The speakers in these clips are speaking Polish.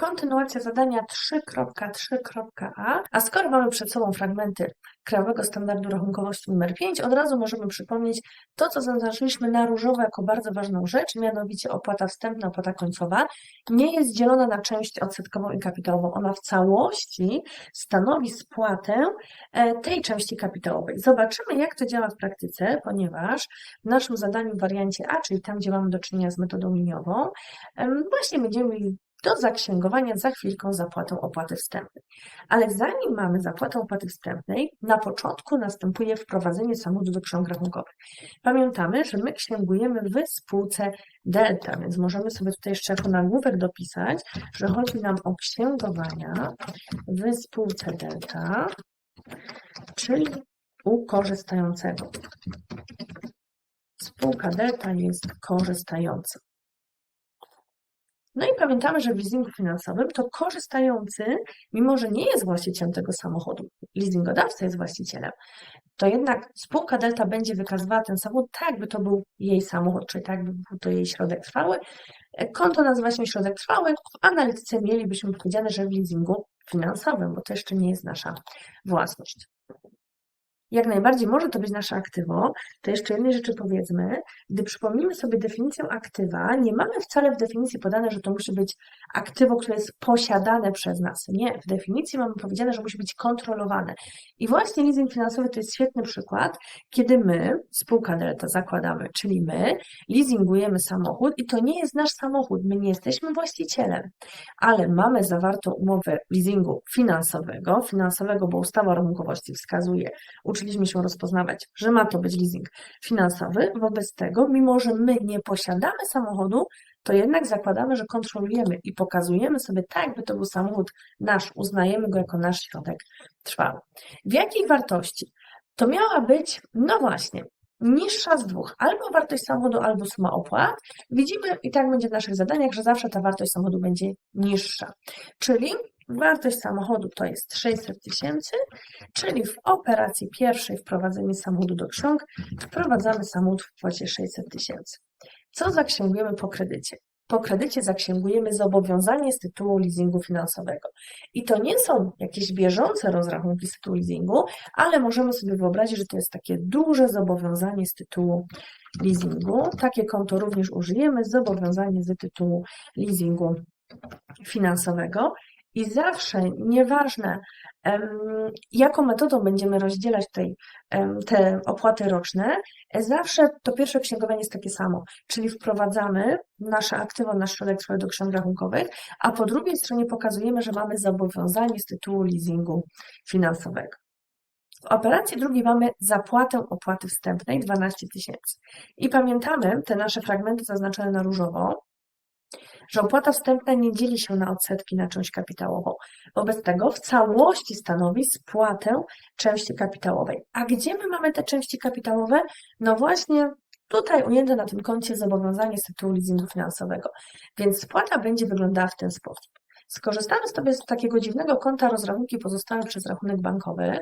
Kontynuacja zadania 3.3.a. A skoro mamy przed sobą fragmenty Krajowego Standardu Rachunkowości numer 5, od razu możemy przypomnieć to, co zaznaczyliśmy na różowo jako bardzo ważną rzecz, mianowicie opłata wstępna, opłata końcowa nie jest dzielona na część odsetkową i kapitałową. Ona w całości stanowi spłatę e, tej części kapitałowej. Zobaczymy, jak to działa w praktyce, ponieważ w naszym zadaniu w wariancie A, czyli tam, gdzie mamy do czynienia z metodą liniową, właśnie będziemy do zaksięgowania za chwilkę zapłatą opłaty wstępnej. Ale zanim mamy zapłatę opłaty wstępnej, na początku następuje wprowadzenie samochodu do ksiąg rachunkowych. Pamiętamy, że my księgujemy w spółce delta, więc możemy sobie tutaj jeszcze jako nagłówek dopisać, że chodzi nam o księgowania w spółce delta, czyli u korzystającego. Spółka delta jest korzystająca. No i pamiętamy, że w leasingu finansowym to korzystający, mimo że nie jest właścicielem tego samochodu, leasingodawca jest właścicielem, to jednak spółka Delta będzie wykazywała ten samochód tak, jakby to był jej samochód, czyli tak, jakby był to jej środek trwały. Konto nazywa się środek trwały. W analityce mielibyśmy powiedziane, że w leasingu finansowym, bo to jeszcze nie jest nasza własność. Jak najbardziej może to być nasze aktywo, to jeszcze jednej rzeczy powiedzmy. Gdy przypomnimy sobie definicję aktywa, nie mamy wcale w definicji podane, że to musi być aktywo, które jest posiadane przez nas. Nie, w definicji mamy powiedziane, że musi być kontrolowane. I właśnie leasing finansowy to jest świetny przykład, kiedy my, spółka Delta zakładamy, czyli my, leasingujemy samochód i to nie jest nasz samochód, my nie jesteśmy właścicielem, ale mamy zawartą umowę leasingu finansowego, finansowego, bo ustawa o rachunkowości wskazuje, uczyliśmy się rozpoznawać, że ma to być leasing finansowy. Wobec tego, mimo że my nie posiadamy samochodu, to jednak zakładamy, że kontrolujemy i pokazujemy sobie tak, jakby to był samochód nasz, uznajemy go jako nasz środek trwały. W jakiej wartości? To miała być, no właśnie, niższa z dwóch, albo wartość samochodu, albo suma opłat. Widzimy, i tak będzie w naszych zadaniach, że zawsze ta wartość samochodu będzie niższa. Czyli Wartość samochodu to jest 600 tysięcy, czyli w operacji pierwszej wprowadzenie samochodu do ksiąg wprowadzamy samochód w kwocie 600 tysięcy. Co zaksięgujemy po kredycie? Po kredycie zaksięgujemy zobowiązanie z tytułu leasingu finansowego. I to nie są jakieś bieżące rozrachunki z tytułu leasingu, ale możemy sobie wyobrazić, że to jest takie duże zobowiązanie z tytułu leasingu. Takie konto również użyjemy, zobowiązanie z tytułu leasingu finansowego. I zawsze, nieważne jaką metodą będziemy rozdzielać te opłaty roczne, zawsze to pierwsze księgowanie jest takie samo, czyli wprowadzamy nasze aktywa, nasz środek trwały do ksiąg rachunkowych, a po drugiej stronie pokazujemy, że mamy zobowiązanie z tytułu leasingu finansowego. W operacji drugiej mamy zapłatę opłaty wstępnej 12 tysięcy. I pamiętamy te nasze fragmenty zaznaczone na różowo, że opłata wstępna nie dzieli się na odsetki na część kapitałową. Wobec tego w całości stanowi spłatę części kapitałowej. A gdzie my mamy te części kapitałowe? No właśnie tutaj ujęte na tym koncie zobowiązanie z tytułu leasingu finansowego. Więc spłata będzie wyglądała w ten sposób. Skorzystamy sobie z takiego dziwnego konta rozrachunki pozostałe przez rachunek bankowy.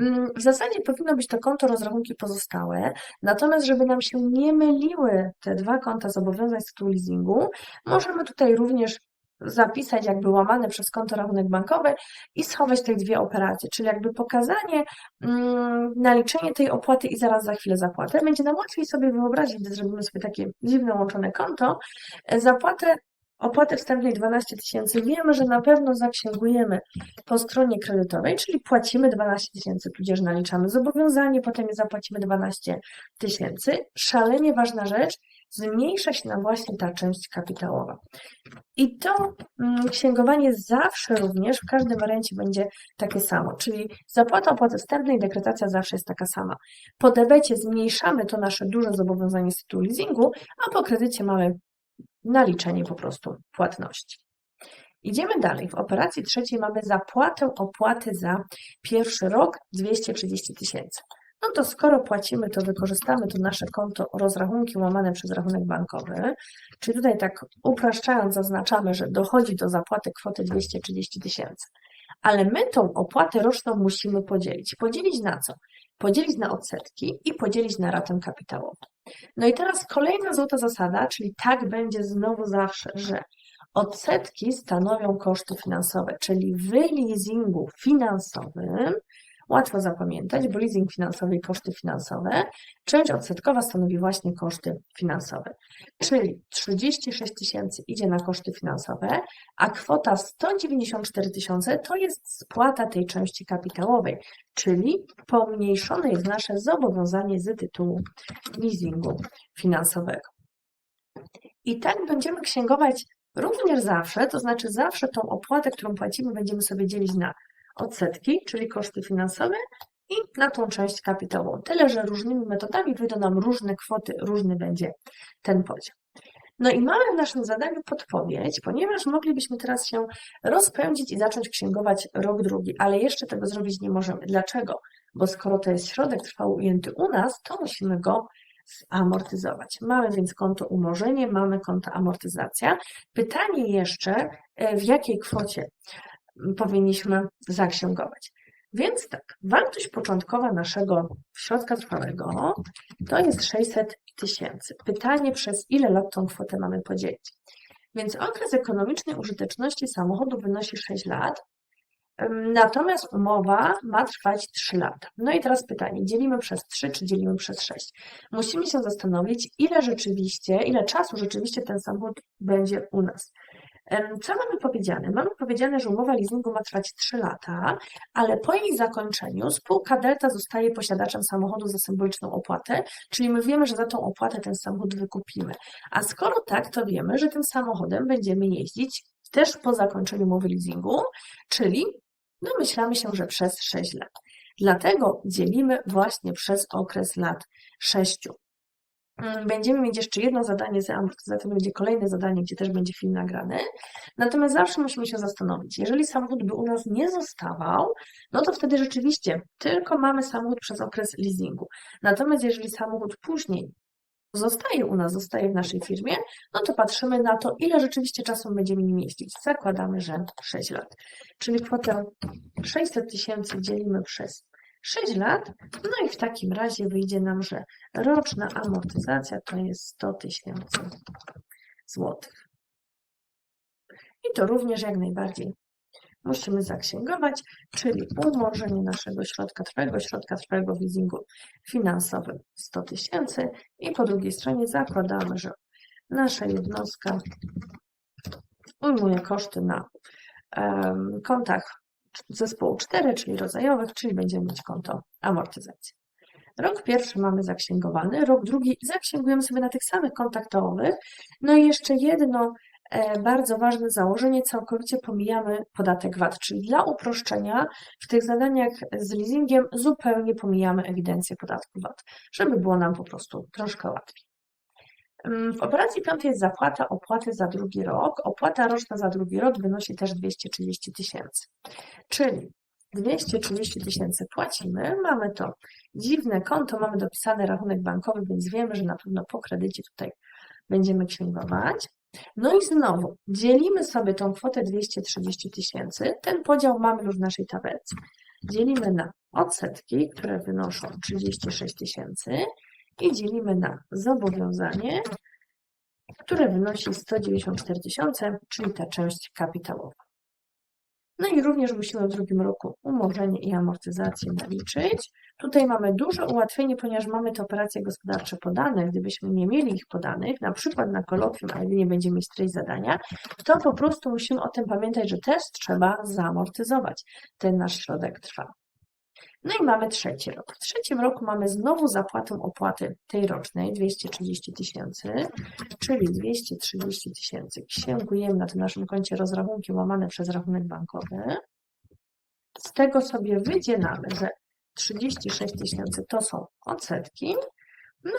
Mm, w zasadzie powinno być to konto rozrachunki pozostałe, natomiast żeby nam się nie myliły te dwa konta zobowiązań z tytułu leasingu, możemy tutaj również zapisać jakby łamane przez konto rachunek bankowy i schować te dwie operacje, czyli jakby pokazanie, mm, naliczenie tej opłaty i zaraz za chwilę zapłatę. Będzie nam łatwiej sobie wyobrazić, gdy zrobimy sobie takie dziwne łączone konto, zapłatę opłaty wstępnej 12 tysięcy, wiemy, że na pewno zaksięgujemy po stronie kredytowej, czyli płacimy 12 tysięcy, tudzież naliczamy zobowiązanie, potem zapłacimy 12 tysięcy. Szalenie ważna rzecz, zmniejsza się nam właśnie ta część kapitałowa. I to mm, księgowanie zawsze również w każdym wariancie będzie takie samo, czyli zapłata opłaty wstępnej, dekretacja zawsze jest taka sama. Po debecie zmniejszamy to nasze duże zobowiązanie z tytułu leasingu, a po kredycie mamy naliczenie po prostu płatności. Idziemy dalej. W operacji trzeciej mamy zapłatę opłaty za pierwszy rok 230 tysięcy. No to skoro płacimy, to wykorzystamy to nasze konto rozrachunki łamane przez rachunek bankowy. Czyli tutaj tak upraszczając zaznaczamy, że dochodzi do zapłaty kwoty 230 tysięcy. Ale my tą opłatę roczną musimy podzielić. Podzielić na co? Podzielić na odsetki i podzielić na ratę kapitałową. No i teraz kolejna złota zasada, czyli tak będzie znowu zawsze, że Odsetki stanowią koszty finansowe, czyli w leasingu finansowym, łatwo zapamiętać, bo leasing finansowy i koszty finansowe, część odsetkowa stanowi właśnie koszty finansowe. Czyli 36 tysięcy idzie na koszty finansowe, a kwota 194 tysiące to jest spłata tej części kapitałowej, czyli pomniejszone jest nasze zobowiązanie z tytułu leasingu finansowego. I tak będziemy księgować również zawsze, to znaczy zawsze tą opłatę, którą płacimy, będziemy sobie dzielić na odsetki, czyli koszty finansowe i na tą część kapitałową. Tyle, że różnymi metodami wyjdą nam różne kwoty, różny będzie ten podział. No i mamy w naszym zadaniu podpowiedź, ponieważ moglibyśmy teraz się rozpędzić i zacząć księgować rok drugi, ale jeszcze tego zrobić nie możemy. Dlaczego? Bo skoro to jest środek trwały ujęty u nas, to musimy go zamortyzować. Mamy więc konto umorzenie, mamy konto amortyzacja. Pytanie jeszcze, e, w jakiej kwocie powinniśmy zaksięgować. Więc tak, wartość początkowa naszego środka trwałego to jest 600 tysięcy. Pytanie, przez ile lat tą kwotę mamy podzielić? Więc okres ekonomicznej użyteczności samochodu wynosi 6 lat, natomiast umowa ma trwać 3 lata. No i teraz pytanie, dzielimy przez 3 czy dzielimy przez 6? Musimy się zastanowić, ile rzeczywiście, ile czasu rzeczywiście ten samochód będzie u nas. Co mamy powiedziane? Mamy powiedziane, że umowa leasingu ma trwać 3 lata, ale po jej zakończeniu spółka Delta zostaje posiadaczem samochodu za symboliczną opłatę, czyli my wiemy, że za tą opłatę ten samochód wykupimy. A skoro tak, to wiemy, że tym samochodem będziemy jeździć też po zakończeniu umowy leasingu, czyli domyślamy się, że przez 6 lat. Dlatego dzielimy właśnie przez okres lat 6. Mm, będziemy mieć jeszcze jedno zadanie z amortyzacją, będzie kolejne zadanie, gdzie też będzie film nagrany. Natomiast zawsze musimy się zastanowić, jeżeli samochód by u nas nie zostawał, no to wtedy rzeczywiście tylko mamy samochód przez okres leasingu. Natomiast jeżeli samochód później zostaje u nas, zostaje w naszej firmie, no to patrzymy na to, ile rzeczywiście czasu będziemy nim jeździć. Zakładamy, że 6 lat. Czyli kwotę 600 tysięcy dzielimy przez 6 lat. No i w takim razie wyjdzie nam, że roczna amortyzacja to jest 100 tysięcy złotych. I to również jak najbardziej musimy zaksięgować, czyli umorzenie naszego środka trwałego, środka trwałego w leasingu finansowym 100 tysięcy i po drugiej stronie zakładamy, że nasza jednostka ujmuje koszty na um, kontach zespołu 4, czyli rodzajowych, czyli będziemy mieć konto amortyzacji. Rok pierwszy mamy zaksięgowany, rok drugi zaksięgujemy sobie na tych samych kontaktowych. No i jeszcze jedno e, bardzo ważne założenie, całkowicie pomijamy podatek VAT, czyli dla uproszczenia w tych zadaniach z leasingiem zupełnie pomijamy ewidencję podatku VAT, żeby było nam po prostu troszkę łatwiej. W operacji piątej jest zapłata opłaty za drugi rok. Opłata roczna za drugi rok wynosi też 230 tysięcy. Czyli 230 tysięcy płacimy, mamy to dziwne konto, mamy dopisany rachunek bankowy, więc wiemy, że na pewno po kredycie tutaj będziemy księgować. No i znowu dzielimy sobie tą kwotę 230 tysięcy. Ten podział mamy już w naszej tabelce. Dzielimy na odsetki, które wynoszą 36 tysięcy i dzielimy na zobowiązanie, które wynosi 194 tysiące, czyli ta część kapitałowa. No i również musimy w drugim roku umorzenie i amortyzację naliczyć. Tutaj mamy duże ułatwienie, ponieważ mamy te operacje gospodarcze podane. Gdybyśmy nie mieli ich podanych, na przykład na kolokwium, a jedynie będziemy mieć treść zadania, to po prostu musimy o tym pamiętać, że też trzeba zamortyzować ten nasz środek trwa. No i mamy trzeci rok. W trzecim roku mamy znowu zapłatę opłaty tej rocznej 230 tysięcy, czyli 230 tysięcy księgujemy na tym naszym koncie rozrachunki łamane przez rachunek bankowy. Z tego sobie wyjdzie nam, że 36 tysięcy to są odsetki,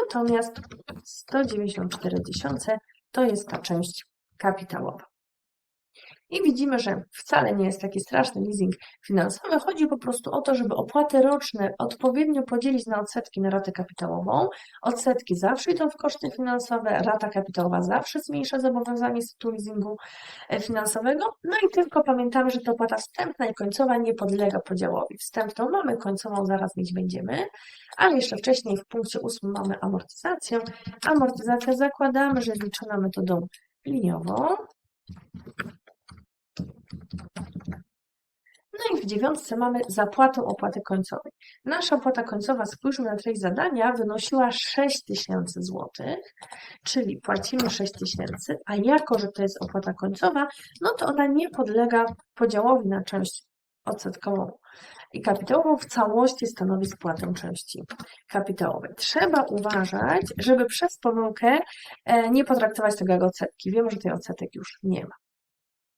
natomiast 194 tysiące to jest ta część kapitałowa. I widzimy, że wcale nie jest taki straszny leasing finansowy. Chodzi po prostu o to, żeby opłaty roczne odpowiednio podzielić na odsetki na ratę kapitałową. Odsetki zawsze idą w koszty finansowe, rata kapitałowa zawsze zmniejsza zobowiązanie z tytułu leasingu e, finansowego. No i tylko pamiętamy, że to opłata wstępna i końcowa nie podlega podziałowi. Wstępną mamy, końcową zaraz mieć będziemy, ale jeszcze wcześniej w punkcie 8 mamy amortyzację. Amortyzacja zakładamy, że jest liczona metodą liniową No i w dziewiątce mamy zapłatę opłaty końcowej. Nasza opłata końcowa, spójrzmy na treść zadania, wynosiła 6 tysięcy złotych, czyli płacimy 6 tysięcy, a jako, że to jest opłata końcowa, no to ona nie podlega podziałowi na część odsetkową i kapitałową w całości stanowi spłatę części kapitałowej. Trzeba uważać, żeby przez pomyłkę e, nie potraktować tego jak odsetki. Wiemy, że tej odsetek już nie ma.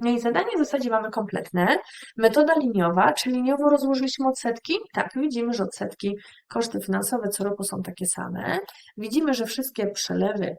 No i zadanie w zasadzie mamy kompletne. Metoda liniowa, czy liniowo rozłożyliśmy odsetki? Tak, widzimy, że odsetki, koszty finansowe co roku są takie same. Widzimy, że wszystkie przelewy,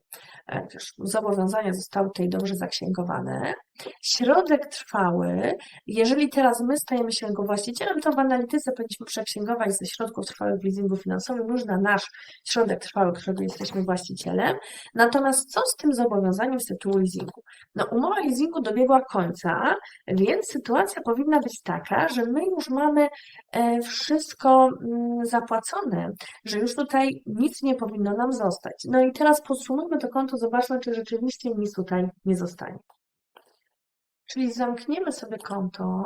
e, zobowiązania zostały tutaj dobrze zaksięgowane. Środek trwały, jeżeli teraz my stajemy się jego właścicielem, to w analityce powinniśmy przeksięgować ze środków trwałych w leasingu finansowym już na nasz środek trwały, którego jesteśmy właścicielem. Natomiast co z tym zobowiązaniem z tytułu leasingu? No, umowa leasingu dobiegła końca, więc sytuacja powinna być taka, że my już mamy e, wszystko mm, zapłacone, że już tutaj nic nie powinno nam zostać. No i teraz podsumujmy to konto, zobaczmy, czy rzeczywiście nic tutaj nie zostanie. Czyli zamkniemy sobie konto,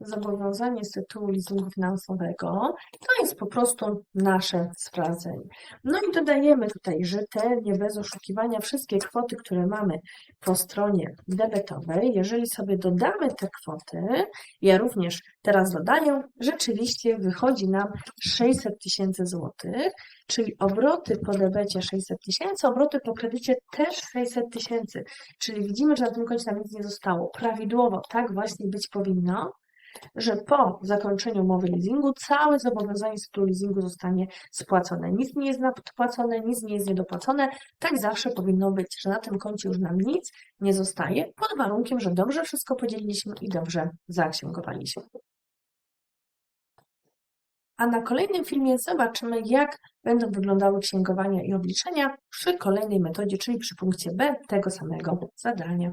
zobowiązanie z tytułu leasingu finansowego, to jest po prostu nasze sprawdzenie. No i dodajemy tutaj rzetelnie, bez oszukiwania, wszystkie kwoty, które mamy po stronie debetowej. Jeżeli sobie dodamy te kwoty, ja również teraz dodaję, rzeczywiście wychodzi nam 600 tysięcy złotych, czyli obroty po debecie 600 tysięcy, obroty po kredycie też 600 tysięcy. Czyli widzimy, że na tym koncie nam nic nie zostało. Prawidłowo tak właśnie być powinno że po zakończeniu umowy leasingu całe zobowiązanie z tytułu leasingu zostanie spłacone. Nic nie jest nadpłacone, nic nie jest niedopłacone. Tak zawsze powinno być, że na tym koncie już nam nic nie zostaje, pod warunkiem, że dobrze wszystko podzieliliśmy i dobrze zaksięgowaliśmy. A na kolejnym filmie zobaczymy, jak będą wyglądały księgowania i obliczenia przy kolejnej metodzie, czyli przy punkcie B tego samego zadania.